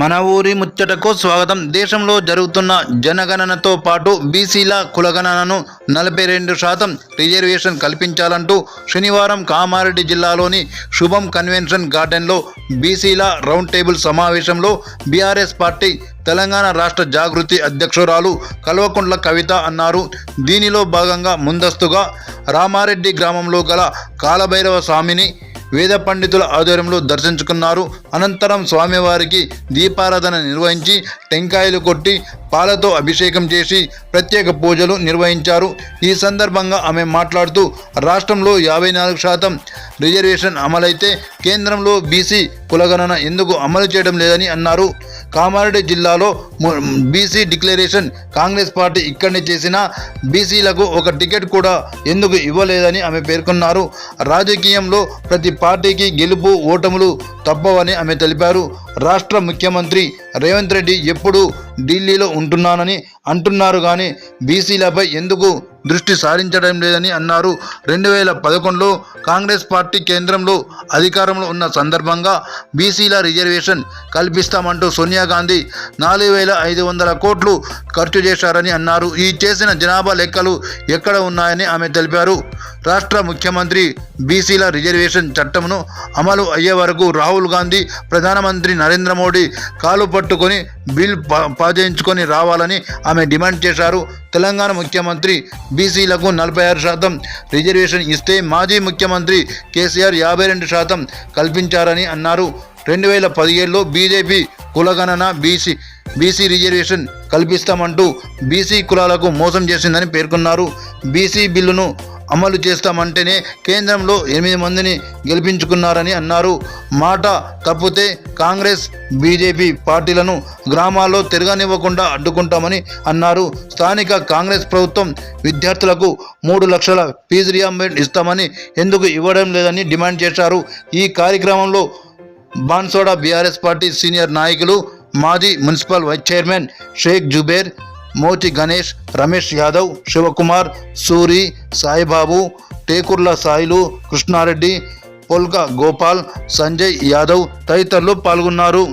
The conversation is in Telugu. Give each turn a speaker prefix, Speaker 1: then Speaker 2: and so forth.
Speaker 1: మన ఊరి ముచ్చటకు స్వాగతం. దేశంలో జరుగుతున్న జనగణనతో పాటు బీసీల కులగణనను నలభై రెండు శాతం రిజర్వేషన్ కల్పించాలంటూ శనివారం కామారెడ్డి జిల్లాలోని శుభం కన్వెన్షన్ గార్డెన్లో బీసీల రౌండ్ టేబుల్ సమావేశంలో బీఆర్ఎస్ పార్టీ తెలంగాణ రాష్ట్ర జాగృతి అధ్యక్షురాలు కల్వకుంట్ల కవిత అన్నారు. దీనిలో భాగంగా ముందస్తుగా రామారెడ్డి గ్రామంలో గల కాలభైరవ స్వామిని వేద పండితుల ఆధ్వర్యంలో దర్శించుకున్నారు. అనంతరం స్వామివారికి దీపారాధన నిర్వహించి టెంకాయలు కొట్టి పాలతో అభిషేకం చేసి ప్రత్యేక పూజలు నిర్వహించారు. ఈ సందర్భంగా ఆమె మాట్లాడుతూ రాష్ట్రంలో యాభై నాలుగు శాతం రిజర్వేషన్ అమలైతే కేంద్రంలో బీసీ కులగణన ఎందుకు అమలు చేయడం లేదని అన్నారు. కామారెడ్డి జిల్లాలో బీసీ డిక్లరేషన్ కాంగ్రెస్ పార్టీ ఇక్కడనే చేసిన బీసీలకు ఒక టికెట్ కూడా ఎందుకు ఇవ్వలేదని ఆమె పేర్కొన్నారు. రాజకీయంలో ప్రతి పార్టీకి గెలుపు ఓటములు తప్పవని ఆమె తెలిపారు. రాష్ట్ర ముఖ్యమంత్రి రేవంత్ రెడ్డి ఎప్పుడు ఢిల్లీలో ఉంటున్నానని అంటున్నారు కానీ బీసీలపై ఎందుకు దృష్టి సారించడం లేదని అన్నారు. రెండు వేల పదకొండులో కాంగ్రెస్ పార్టీ కేంద్రంలో అధికారంలో ఉన్న సందర్భంగా బీసీల రిజర్వేషన్ కల్పిస్తామంటూ సోనియా గాంధీ నాలుగు వేల ఐదు వందల కోట్లు ఖర్చు చేశారని అన్నారు. ఈ చేసిన జనాభా లెక్కలు ఎక్కడ ఉన్నాయని ఆమె తెలిపారు. రాష్ట్ర ముఖ్యమంత్రి బీసీల రిజర్వేషన్ చట్టమును అమలు అయ్యే వరకు రాహుల్ గాంధీ ప్రధానమంత్రి నరేంద్ర మోడీ కాలు పట్టుకొని బిల్ పా- పాజేయించుకొని రావాలని ఆమె డిమాండ్ చేశారు. తెలంగాణ ముఖ్యమంత్రి బీసీలకు నలభై ఆరు శాతం రిజర్వేషన్ ఇస్తే మాజీ ముఖ్యమంత్రి కేసీఆర్ యాభై రెండు శాతం కల్పించారని అన్నారు. రెండు వేల పదిహేడులో బీజేపీ కులగణన బీసీ బీసీ రిజర్వేషన్ కల్పిస్తామంటూ బీసీ కులాలకు మోసం చేసిందని పేర్కొన్నారు. బీసీ బిల్లును అమలు చేస్తామంటేనే కేంద్రంలో ఎనిమిది మందిని గెలిపించుకున్నారని అన్నారు. మాట తప్పితే కాంగ్రెస్ బీజేపీ పార్టీలను గ్రామాల్లో తిరగనివ్వకుండా అడ్డుకుంటామని అన్నారు. స్థానిక కాంగ్రెస్ ప్రభుత్వం విద్యార్థులకు మూడు లక్షల ఫీజు రియంబర్స్మెంట్ ఇస్తామని ఎందుకు ఇవ్వడం లేదని డిమాండ్ చేశారు. ఈ కార్యక్రమంలో బాన్సోడా బీఆర్ఎస్ పార్టీ సీనియర్ నాయకులు మాజీ municipal vice chairman Sheikh Zubair Moti Ganesh Ramesh Yadav Shivakumar Suri Saibabu Tekurla Sailu Krishnareddy Polka Gopal Sanjay Yadav తదితరులు పాల్గొన్నారు.